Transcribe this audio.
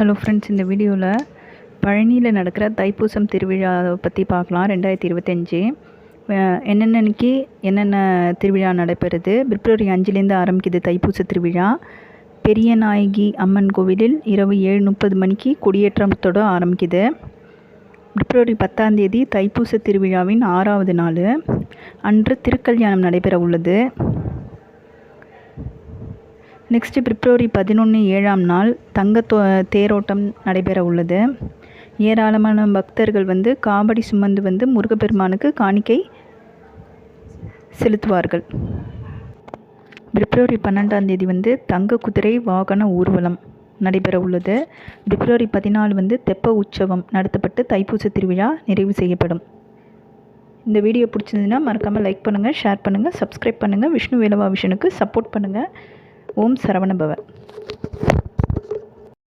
Hello friends இந்த வீடியோவில் பழனியில் நடக்கிற தைப்பூசம் திருவிழாவை பற்றி பார்க்கலாம் ரெண்டாயிரத்தி இருபத்தஞ்சி என்னென்னக்கு என்னென்ன திருவிழா நடைபெறுது? பிப்ரவரி அஞ்சுலேருந்து ஆரம்பிக்குது தைப்பூச திருவிழா. பெரிய நாயகி அம்மன் கோவிலில் இரவு ஏழு முப்பது மணிக்கு கொடியேற்றத்தோடு ஆரம்பிக்குது. பிப்ரவரி பத்தாம் தேதி தைப்பூச திருவிழாவின் ஆறாவது நாள். அன்று திருக்கல்யாணம் நடைபெற உள்ளது நெக்ஸ்ட்டு பிப்ரவரி பதினொன்று ஏழாம் நாள் தங்க தோ தேரோட்டம் நடைபெற உள்ளது ஏராளமான பக்தர்கள் வந்து காவடி சுமந்து வந்து முருகப்பெருமானுக்கு காணிக்கை செலுத்துவார்கள். பிப்ரவரி பன்னெண்டாம் தேதி வந்து தங்க குதிரை வாகன ஊர்வலம் நடைபெற உள்ளது பிப்ரவரி பதினாலு வந்து தெப்ப உற்சவம் நடத்தப்பட்டு தைப்பூச திருவிழா நிறைவு செய்யப்படும். இந்த வீடியோ பிடிச்சிருந்ததுன்னா மறக்காமல் லைக் பண்ணுங்கள் ஷேர் பண்ணுங்கள் சப்ஸ்கிரைப் பண்ணுங்கள் விஷ்ணு வேலவா விஷனுக்கு சப்போர்ட் பண்ணுங்கள் ஓம் சரவண